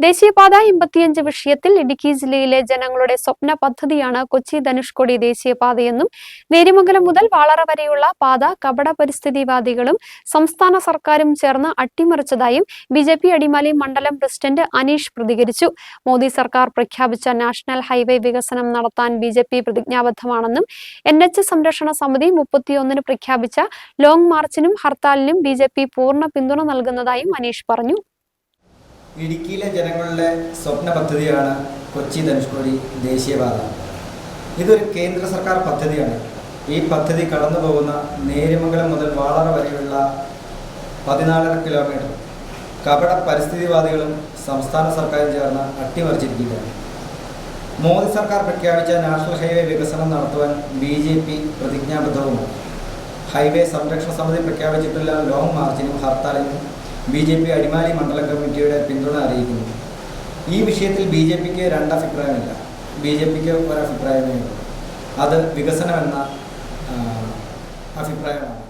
ദേശീയപാത എൺപത്തിയഞ്ച് വിഷയത്തിൽ ഇടുക്കി ജില്ലയിലെ ജനങ്ങളുടെ സ്വപ്ന പദ്ധതിയാണ് കൊച്ചി ധനുഷ്കോടി ദേശീയപാതയെന്നും നേരിമംഗലം മുതൽ വാളറ വരെയുള്ള പാത കപട പരിസ്ഥിതിവാദികളും സംസ്ഥാന സർക്കാരും ചേർന്ന് അട്ടിമറിച്ചതായും ബി ജെ പി അടിമാലി മണ്ഡലം പ്രസിഡന്റ് അനീഷ് പ്രതികരിച്ചു. മോദി സർക്കാർ പ്രഖ്യാപിച്ച നാഷണൽ ഹൈവേ വികസനം നടത്താൻ ബി ജെ പി പ്രതിജ്ഞാബദ്ധമാണെന്നും എൻ എച്ച് സംരക്ഷണ സമിതി മുപ്പത്തിയൊന്നിന് പ്രഖ്യാപിച്ച ലോങ് മാർച്ചിനും ഹർത്താലിനും ബി ജെ പി പൂർണ പിന്തുണ നൽകുന്നതായും അനീഷ് പറഞ്ഞു. ഇടുക്കിയിലെ ജനങ്ങളുടെ സ്വപ്ന പദ്ധതിയാണ് കൊച്ചി ധനുഷ്കോടി ദേശീയപാത. ഇതൊരു കേന്ദ്ര സർക്കാർ പദ്ധതിയാണ്. ഈ പദ്ധതി കടന്നു പോകുന്ന നേര്യമംഗലം മുതൽ വാളറ വരെയുള്ള പതിനാലര കിലോമീറ്റർ കപട പരിസ്ഥിതിവാദികളും സംസ്ഥാന സർക്കാരും ചേർന്ന് അട്ടിമറിച്ചിരിക്കുകയാണ്. മോദി സർക്കാർ പ്രഖ്യാപിച്ച നാഷണൽ ഹൈവേ വികസനം നടത്തുവാൻ ബി ജെ പി പ്രതിജ്ഞാബദ്ധവുമാണ്. ഹൈവേ സംരക്ഷണ സമിതി പ്രഖ്യാപിച്ചിട്ടുള്ള ലോങ് മാർച്ചിനും ഹർത്താലിനും ബി ജെ പി അടിമാലി മണ്ഡല കമ്മിറ്റിയുടെ പിന്തുണ അറിയിക്കുന്നു. ഈ വിഷയത്തിൽ ബി ജെ പിക്ക് രണ്ടഭിപ്രായമില്ല. ബി ജെ പിക്ക് ഒരഭിപ്രായമേ ഉള്ളൂ. അത് വികസനമെന്ന അഭിപ്രായമാണ്.